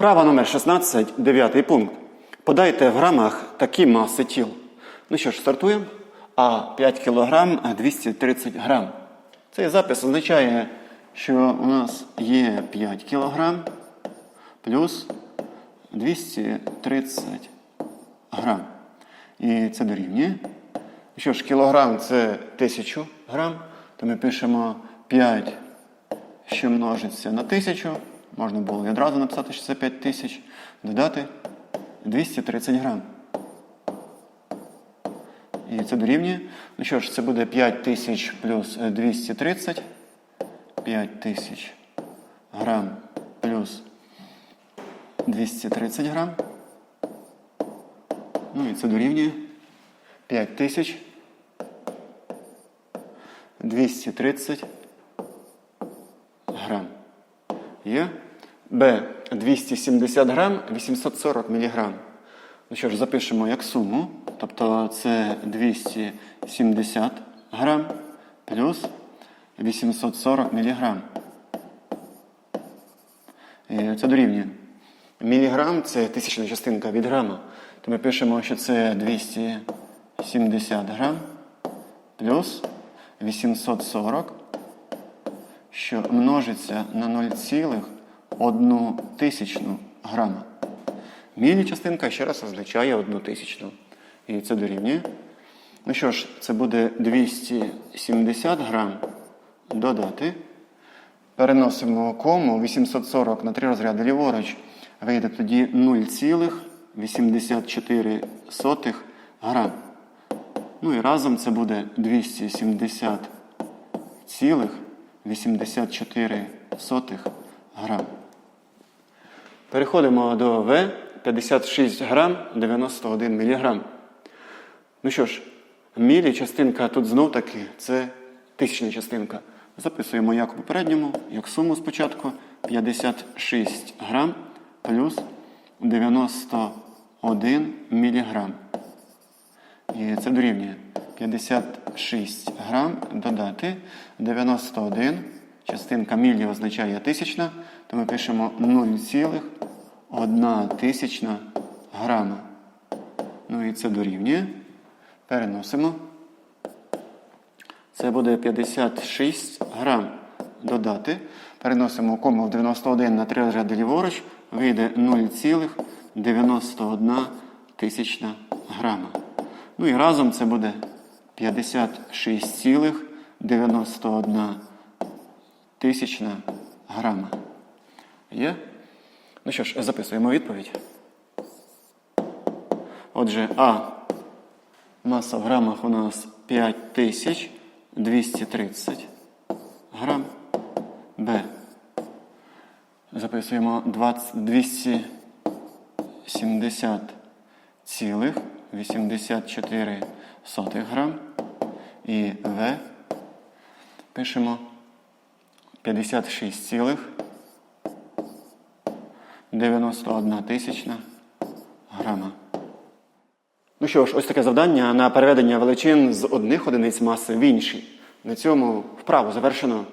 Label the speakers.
Speaker 1: Вправа номер 16, 9 пункт. Подайте в грамах такі маси тіл. Ну що ж, стартуємо. А 5 кг 230 грам. Цей запис означає, що у нас є 5 кг плюс 230 грам. І це дорівнює. Що ж, кілограм це 1000 грам, то ми пишемо 5, що множиться на 1000. Можна було і одразу написати, що це 5000. Додати 230 грам. І це дорівнює. Ну що ж, це буде 5000 плюс е, 230. 5000 грам плюс 230 грам. Ну і це дорівнює 5000 230 грам. Є. Б. 270 грам 840 міліграм. Ну що ж, запишемо як суму. Тобто це 270 грам плюс 840 міліграм. І це дорівнює. Міліграм це тисячна частинка від грама. То ми пишемо, що це 270 грам плюс 840, що множиться на 0,1 тисячну грама. Мілі частинка ще раз означає 1 тисячну. І це дорівнює. Ну що ж, це буде 270 грам додати. Переносимо кому 840 на 3 розряди ліворуч. Вийде тоді 0,84 грам. Ну і разом це буде 270,84 грам. Переходимо до В 56 грам 91 міліграм. Ну що ж, мілі частинка тут знов таки це тисячна частинка. Записуємо як у попередньому, як суму спочатку 56 грам плюс 91 міліграм. І це дорівнює 56 грам додати 91. Частинка мілі означає тисячна, то ми пишемо 0,1 тисячна грама. Ну і це дорівнює. Переносимо. Це буде 56 грам додати. Переносимо кому в 91 на 3 розряди ліворуч. Вийде 0,91 тисячна грама. Ну і разом це буде 56,91 тисячна грама. Є? Ну що ж, записуємо відповідь. Отже, А. Маса в грамах у нас 5230 грам. Б. Записуємо 20, 270,84 грам. І В. Пишемо 91 тисячна грама. Ну що ж, ось таке завдання на переведення величин з одних одиниць маси в інші. На цьому вправу завершено.